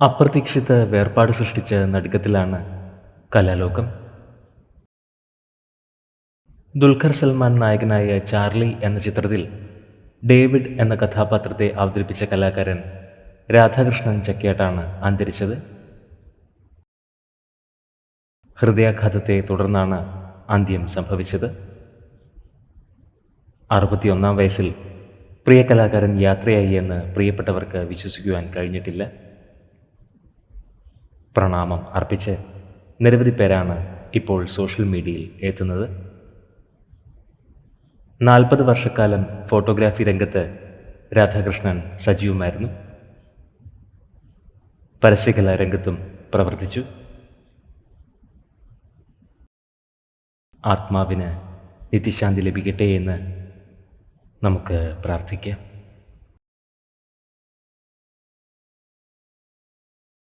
അപ്രതീക്ഷിത വേർപാട് സൃഷ്ടിച്ച നടുക്കത്തിലാണ് കലാലോകം. ദുൽഖർ സൽമാൻ നായകനായ ചാർലി എന്ന ചിത്രത്തിൽ ഡേവിഡ് എന്ന കഥാപാത്രത്തെ അവതരിപ്പിച്ച കലാകാരൻ രാധാകൃഷ്ണൻ ചക്കിയാട്ടാണ് അന്തരിച്ചത്. ഹൃദയാഘാതത്തെ തുടർന്നാണ് അന്ത്യം സംഭവിച്ചത്. അറുപത്തിയൊന്നാം വയസ്സിൽ പ്രിയ കലാകാരൻ യാത്രയായി എന്ന് പ്രിയപ്പെട്ടവർക്ക് വിശ്വസിക്കുവാൻ കഴിഞ്ഞിട്ടില്ല. പ്രണാമം അർപ്പിച്ച് നിരവധി പേരാണ് ഇപ്പോൾ സോഷ്യൽ മീഡിയയിൽ എത്തുന്നത്. നാൽപ്പത് വർഷക്കാലം ഫോട്ടോഗ്രാഫി രംഗത്ത് രാധാകൃഷ്ണൻ സജീവമായിരുന്നു. പരസ്യകലാ രംഗത്തും പ്രവർത്തിച്ചു. ആത്മാവിന് നിത്യശാന്തി ലഭിക്കട്ടെ എന്ന് നമുക്ക് പ്രാർത്ഥിക്കാം.